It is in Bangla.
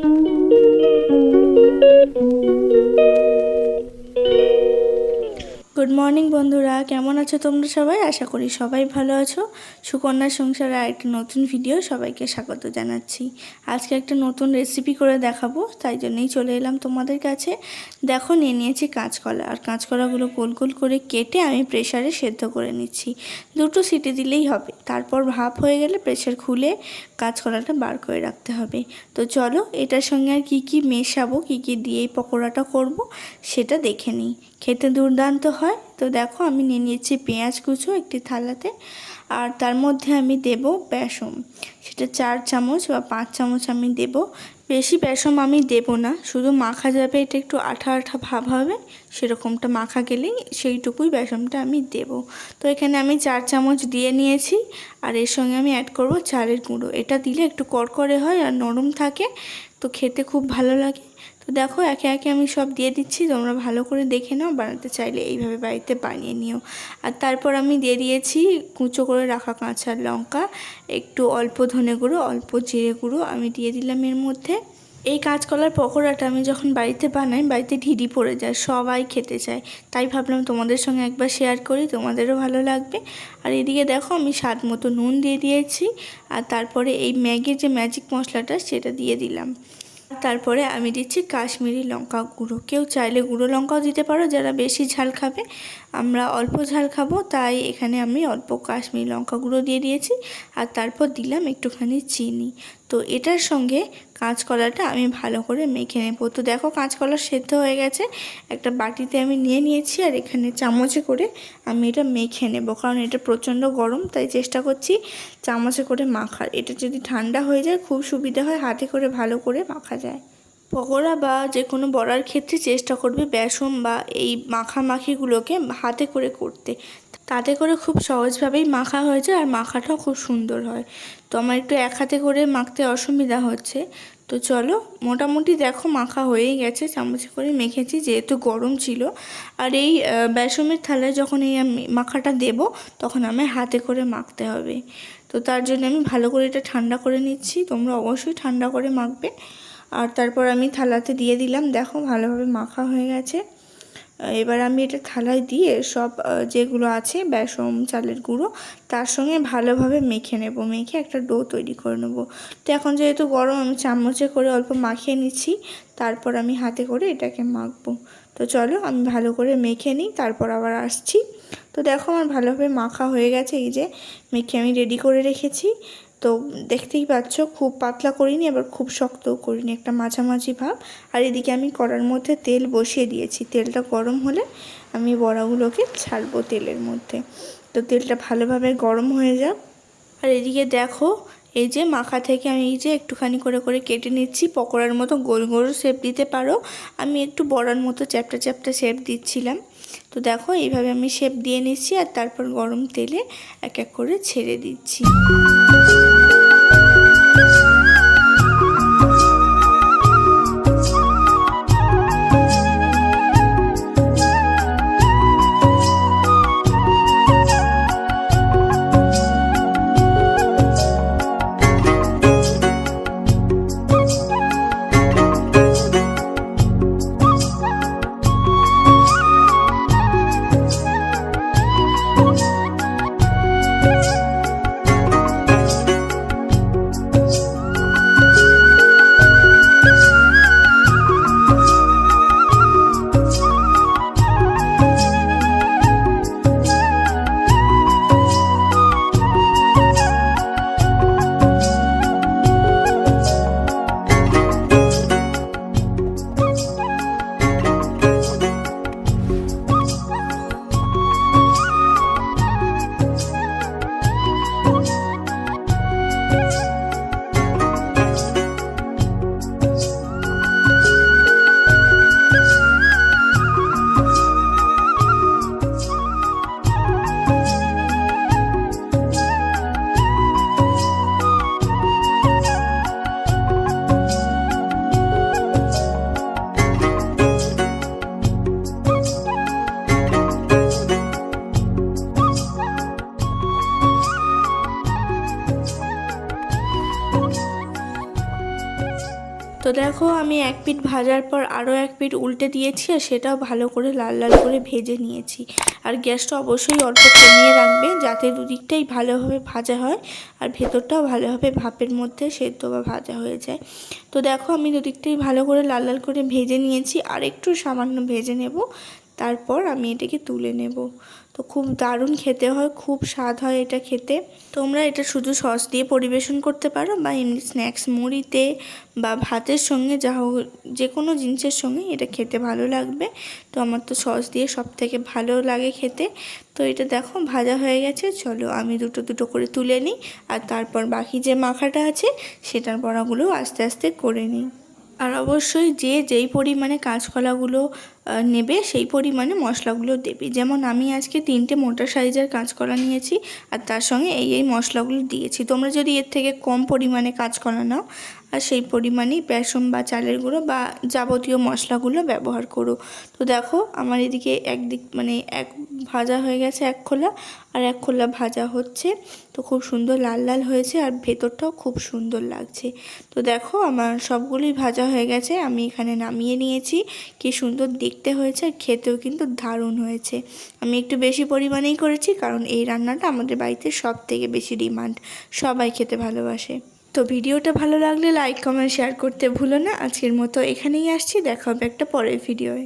Thank you. গুড মর্নিং বন্ধুরা। কেমন আছো তোমরা সবাই? আশা করি সবাই ভালো আছো। সুকন্যা সংসারে আরেকটা নতুন ভিডিও সবাইকে স্বাগত জানাচ্ছি। আজকে একটা নতুন রেসিপি করে দেখাবো, তাই জন্যই চলে এলাম তোমাদের কাছে। দেখো, নিয়ে নিয়েছি কাঁচকলা। আর কাঁচকলাগুলো গোল গোল করে কেটে আমি প্রেশারে সেদ্ধ করে নিচ্ছি। দুটো সিটি দিলেই হবে। তারপর ভাপ হয়ে গেলে প্রেশার খুলে কাঁচকলাটা বার করে রাখতে হবে। তো চলো, এটার সঙ্গে আর কী কী মেশাবো, কী কী দিয়ে এই পকোড়াটা করব, সেটা দেখে নিই। খেতে দুর্দান্ত হয়। তো দেখো আমি নিয়ে নিয়েছি পেঁয়াজ কুচো একটি থালাতে আর তার মধ্যে আমি দেব বেসম সেটা চার চামচ বা পাঁচ চামচ আমি দেব। বেশি বেসম আমি দেব না, শুধু মাখা যাবে, এটা একটু আঠা আঠা ভাব হবে, সেরকমটা মাখা গেলেই সেইটুকুই বেসমটা আমি দেব। তো এখানে আমি চার চামচ দিয়ে নিয়েছি আর এর সঙ্গে আমি অ্যাড করব চালের গুঁড়ো। এটা দিলে একটু কড়কড়ে হয় আর নরম থাকে, তো খেতে খুব ভালো লাগে। তো দেখো, একে একে আমি সব দিয়ে দিচ্ছি, তোমরা ভালো করে দেখে নাও, বানাতে চাইলে এইভাবে বাড়িতে বানিয়ে নিও। আর তারপর আমি দিয়ে দিয়েছি কুঁচো করে রাখা কাঁচা লঙ্কা, একটু অল্প ধনে গুঁড়ো, অল্প জিরে গুঁড়ো আমি দিয়ে দিলাম এর মধ্যে। এই কাঁচকলার পকোড়াটা আমি যখন বাড়িতে বানাই, বাড়িতে ঢিডি পড়ে যায়, সবাই খেতে চায়। তাই ভাবলাম তোমাদের সঙ্গে একবার শেয়ার করি, তোমাদেরও ভালো লাগবে। আর এদিকে দেখো, আমি স্বাদ মতো নুন দিয়ে দিয়েছি, আর তারপরে এই ম্যাগির যে ম্যাজিক মশলাটা, সেটা দিয়ে দিলাম। তারপরে আমি দিচ্ছি কাশ্মীরি লঙ্কা গুঁড়ো। কেউ চাইলে গুঁড়ো লঙ্কাও দিতে পারো, যারা বেশি ঝাল খাবে। আমরা অল্প ঝাল খাব, তাই এখানে আমি অল্প কাশ্মীরি লঙ্কা গুঁড়ো দিয়ে দিয়েছি। আর তারপর দিলাম একটুখানি চিনি। তো এটার সঙ্গে কাঁচকলাটা আমি ভালো করে মেখে নেব। তো দেখো কাঁচকলা সেদ্ধ হয়ে গেছে। একটা বাটিতে আমি নিয়ে নিয়েছি আর এখানে চামচে করে আমি এটা মেখে নেব। কারণ এটা প্রচণ্ড গরম, তাই চেষ্টা করছি চামচে করে মাখার। এটা যদি ঠান্ডা হয়ে যায়, খুব সুবিধা হয় হাতে করে ভালো করে মাখা যায়। পকোড়া বা যে কোনো বড়ার ক্ষেত্রে চেষ্টা করবে বেসন বা এই মাখামাখিগুলোকে হাতে করে করতে। তাতে করে খুব সহজভাবেই মাখা হয়ে যায় আর মাখাটাও খুব সুন্দর হয়। তো আমার একটু এক হাতে করে মাখতে অসুবিধা হচ্ছে। তো চলো, মোটামুটি দেখো মাখা হয়েই গেছে, চামচে করে মেখেছি যেহেতু গরম ছিল। আর এই বেসমের থালায় যখন এই আমি মাখাটা দেব, তখন আমি হাতে করে মাখতে হবে। তো তার জন্য আমি ভালো করে এটা ঠান্ডা করে নিচ্ছি, তোমরা অবশ্যই ঠান্ডা করে মাখবে। আর তারপর আমি থালাতে দিয়ে দিলাম। দেখো ভালোভাবে মাখা হয়ে গেছে। এবার আমি এটা থালায় দিয়ে সব যেগুলো আছে বেসম চালের গুঁড়ো, তার সঙ্গে ভালোভাবে মেখে নেব। মেখে একটা ডো তৈরি করে নেব। তো এখন যেহেতু গরম, আমি চামচে করে অল্প মাখিয়ে নিচ্ছি। তারপর আমি হাতে করে এটাকে মাখবো। তো চলো, আমি ভালো করে মেখে নিই, তারপর আবার আসছি। তো দেখো আমার ভালোভাবে মাখা হয়ে গেছে। এই যে মেখে আমি রেডি করে রেখেছি। তো দেখতেই পাচ্ছ, খুব পাতলা করিনি, আবার খুব শক্তও করিনি, একটা মাঝামাঝি ভাব। আর এদিকে আমি কড়ার মধ্যে তেল বসিয়ে দিয়েছি। তেলটা গরম হলে আমি বড়াগুলোকে ছাড়বো তেলের মধ্যে। তো তেলটা ভালোভাবে গরম হয়ে যাক। আর এদিকে দেখো এই যে মাখা থেকে আমি এই যে একটুখানি করে করে কেটে নিচ্ছি। পকোড়ার মতো গোল গোল শেপ দিতে পারো। আমি একটু বড়ার মতো চ্যাপটা চ্যাপটা শেপ দিচ্ছিলাম। তো দেখো, এইভাবে আমি শেপ দিয়ে নিচ্ছি আর তারপর গরম তেলে এক এক করে ছেড়ে দিচ্ছি। তো দেখো, আমি এক পিঠ ভাজার পর আরও এক পিঠ উল্টে দিয়েছি আর সেটাও ভালো করে লাল লাল করে ভেজে নিয়েছি। আর গ্যাসটা অবশ্যই অল্প কমিয়ে রাখবে যাতে দুদিকটাই ভালোভাবে ভাজা হয় আর ভেতরটাও ভালোভাবে ভাপের মধ্যে সেদ্ধ বা ভাজা হয়ে যায়। তো দেখো, আমি দুদিকটাই ভালো করে লাল লাল করে ভেজে নিয়েছি। আর একটু সামান্য ভেজে নেব, তারপর আমি এটাকে তুলে নেব। তো খুব দারুণ খেতে হয়, খুব স্বাদ হয় এটা খেতে। তোমরা এটা শুধু সস দিয়ে পরিবেশন করতে পারো বা এমনি স্ন্যাক্স মুড়িতে বা ভাতের সঙ্গে যা হোক যে কোনো জিনিসের সঙ্গে এটা খেতে ভালো লাগবে। তো আমার তো সস দিয়ে সব থেকে ভালো লাগে খেতে। তো এটা দেখো ভাজা হয়ে গেছে, চলো আমি দুটো দুটো করে তুলে নিই আর তারপর বাকি যে মাখাটা আছে, সেটার বড়াগুলো আস্তে আস্তে করে নিই। আর অবশ্যই যে যেই পরিমাণে কাঁচকলাগুলো নেবে সেই পরিমাণে মশলাগুলো দেবে। যেমন আমি আজকে তিনটে মোটা সাইজের কাঁচকলা নিয়েছি আর তার সঙ্গে এই এই মশলাগুলো দিয়েছি। তোমরা যদি এর থেকে কম পরিমাণে কাঁচকলা নাও, আর সেই পরিমাণেই বেসন বা চালের গুঁড়ো বা যাবতীয় মশলাগুলো ব্যবহার করো। তো দেখো, আমার এদিকে একদিক মানে এক ভাজা হয়ে গেছে এক খোলা, আর এক খোলা ভাজা হচ্ছে। তো খুব সুন্দর লাল লাল হয়েছে, আর ভেতরটাও খুব সুন্দর লাগছে। তো দেখো, আমার সবগুলোই ভাজা হয়ে গেছে, আমি এখানে নামিয়ে নিয়েছি। কি সুন্দর দেখতে হয়েছে, আর খেতেও কিন্তু দারুণ হয়েছে। আমি একটু বেশি পরিমাণেই করেছি, কারণ এই রান্নাটা আমাদের বাড়িতে সব থেকে বেশি ডিমান্ড, সবাই খেতে ভালোবাসে। তো ভিডিওটা ভালো লাগলে লাইক, কমেন্ট, শেয়ার করতে ভুলো না। আজকের মতো এখানেই আসছি, দেখা হবে একটা পরের ভিডিওয়ে।